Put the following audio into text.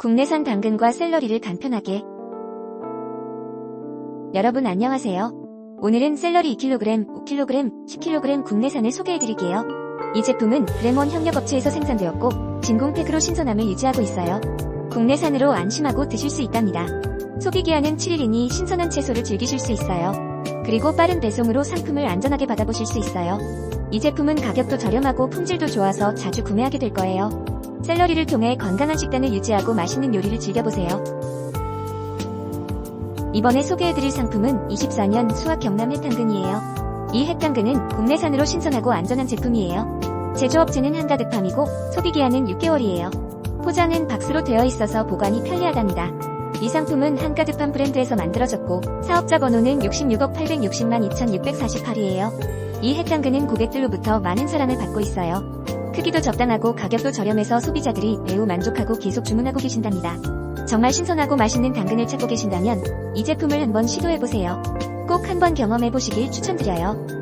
국내산 당근과 샐러리를 간편하게. 여러분 안녕하세요. 오늘은 샐러리 2kg, 5kg, 10kg 국내산을 소개해드릴게요. 이 제품은 브레몬 협력업체에서 생산되었고 진공팩으로 신선함을 유지하고 있어요. 국내산으로 안심하고 드실 수 있답니다. 소비기한은 7일이니 신선한 채소를 즐기실 수 있어요. 그리고 빠른 배송으로 상품을 안전하게 받아보실 수 있어요. 이 제품은 가격도 저렴하고 품질도 좋아서 자주 구매하게 될 거예요. 샐러리를 통해 건강한 식단을 유지하고 맛있는 요리를 즐겨보세요. 이번에 소개해드릴 상품은 24년 수확 경남 햇당근이에요. 이 햇당근은 국내산으로 신선하고 안전한 제품이에요. 제조업체는 한가득팜이고 소비기한은 6개월이에요. 포장은 박스로 되어 있어서 보관이 편리하답니다. 이 상품은 한가득팜 브랜드에서 만들어졌고 사업자 번호는 66억 860만 2648이에요. 이 햇당근은 고객들로부터 많은 사랑을 받고 있어요. 크기도 적당하고 가격도 저렴해서 소비자들이 매우 만족하고 계속 주문하고 계신답니다. 정말 신선하고 맛있는 당근을 찾고 계신다면 이 제품을 한번 시도해보세요. 꼭 한번 경험해보시길 추천드려요.